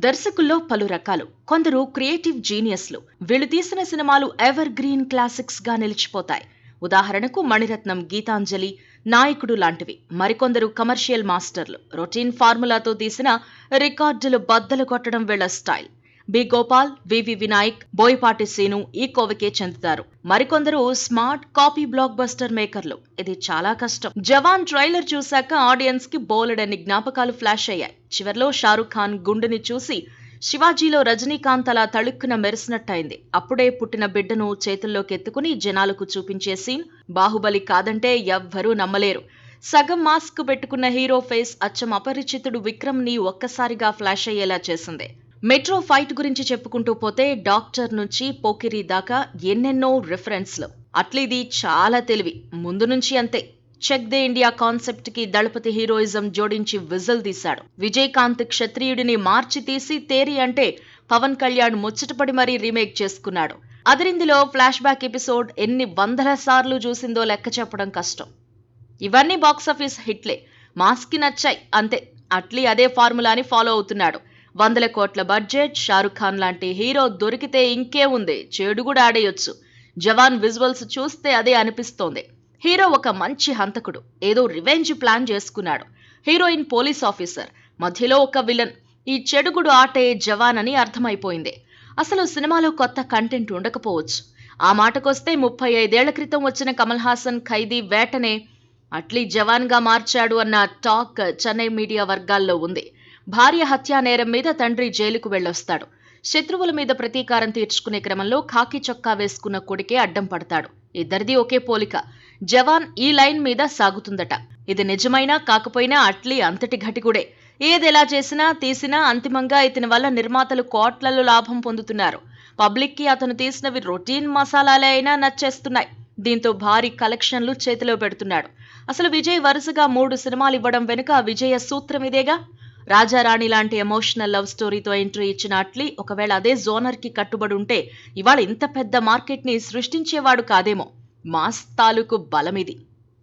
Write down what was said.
దర్శకుల్లో పలు రకాలు. కొందరు క్రియేటివ్ జీనియస్లు. వీళ్ళు తీసిన సినిమాలు ఎవర్ గ్రీన్ క్లాసిక్స్గా నిలిచిపోతాయి. ఉదాహరణకు మణిరత్నం గీతాంజలి నాయకుడు లాంటివి. మరికొందరు కమర్షియల్ మాస్టర్లు. రొటీన్ ఫార్ములాతో తీసిన రికార్డులు బద్దలు కొట్టడం వీళ్ళ స్టైల్. బి గోపాల్ వివి వినాయక్ బోయపాటి సీను ఈ కోవకే చెందుతారు. మరికొందరు స్మార్ట్ కాపీ బ్లాక్ బస్టర్ మేకర్లు. ఇది చాలా కష్టం. జవాన్ ట్రైలర్ చూశాక ఆడియన్స్కి బోలెడన్ని జ్ఞాపకాలు ఫ్లాష్ అయ్యాయి. చివర్లో షారుఖ్ ఖాన్ గుండెని చూసి శివాజీలో రజనీకాంత్ అలా తళుక్కున మెరిసినట్టయింది. అప్పుడే పుట్టిన బిడ్డను చేతుల్లోకి ఎత్తుకుని జనాలకు చూపించే సీన్ బాహుబలి కాదంటే ఎవ్వరూ నమ్మలేరు. సగం మాస్క్ పెట్టుకున్న హీరో ఫేస్ అచ్చం అపరిచితుడు విక్రమ్ని ఒక్కసారిగా ఫ్లాష్ అయ్యేలా చేసింది. మెట్రో ఫైట్ గురించి చెప్పుకుంటూ పోతే డాక్టర్ నుంచి పోకిరి దాకా ఎన్నెన్నో రిఫరెన్స్లు. అట్లీది చాలా తెలివి. ముందు నుంచి అంతే. చెక్ దే ఇండియా కాన్సెప్ట్కి దళపతి హీరోయిజం జోడించి విజిల్ తీశాడు. విజయకాంత్ క్షత్రియుడిని మార్చి తీసి తేరి అంటే పవన్ కళ్యాణ్ ముచ్చటపడి మరీ రీమేక్ చేసుకున్నాడు. అదిరిందిలో ఫ్లాష్ బ్యాక్ ఎపిసోడ్ ఎన్ని వందల సార్లు చూసిందో లెక్క చెప్పడం కష్టం. ఇవన్నీ బాక్సాఫీస్ హిట్లే. మాస్కి నచ్చాయి అంతే. అట్లీ అదే ఫార్ములాని ఫాలో అవుతున్నాడు. వందల కోట్ల బడ్జెట్ షారుఖ్ ఖాన్ లాంటి హీరో దొరికితే ఇంకే ఉంది చెడు కూడా ఆడేయొచ్చు. జవాన్ విజువల్స్ చూస్తే అదే అనిపిస్తోంది. హీరో ఒక మంచి హంతకుడు ఏదో రివెంజ్ ప్లాన్ చేసుకున్నాడు. హీరోయిన్ పోలీస్ ఆఫీసర్ మధ్యలో ఒక విలన్. ఈ చెడుగుడు ఆటే జవాన్ అని అర్థమైపోయింది. అసలు సినిమాలో కొత్త కంటెంట్ ఉండకపోవచ్చు. ఆ మాటకొస్తే ముప్పై ఐదేళ్ళ క్రితం వచ్చిన కమల్ హాసన్ ఖైదీ వేటనే అట్లీ జవాన్గా మార్చాడు అన్న టాక్ చెన్నై మీడియా వర్గాల్లో ఉంది. భార్య హత్యా నేరం మీద తండ్రి జైలుకు వెళ్ళొస్తాడు. శత్రువుల మీద ప్రతీకారం తీర్చుకునే క్రమంలో ఖాకీ చొక్కా వేసుకున్న కొడుకే అడ్డం పడతాడు. ఇద్దరిది ఒకే పోలిక. జవాన్ ఈ లైన్ మీద సాగుతుందట. ఇది నిజమైనా కాకపోయినా అట్లీ అంతటి ఘటికుడే. ఏదెలా చేసినా తీసినా అంతిమంగా ఇతని వల్ల నిర్మాతలు కోట్లలో లాభం పొందుతున్నారు. పబ్లిక్కి అతను తీసినవి రొటీన్ మసాలాలే అయినా నచ్చేస్తున్నాయి. దీంతో భారీ కలెక్షన్లు చేతిలో పెడుతున్నాడు. అసలు విజయ్ వరుసగా మూడు సినిమాలు ఇవ్వడం వెనుక విజయ సూత్రం ఇదేగా? రాజారాణి లాంటి ఎమోషనల్ లవ్ స్టోరీతో ఎంట్రీ ఇచ్చిన అట్లీ ఒకవేళ అదే జోనర్కి కట్టుబడి ఉంటే ఇవాళ ఇంత పెద్ద మార్కెట్ని సృష్టించేవాడు కాదేమో. మాస్ తాలూకు బలమిది.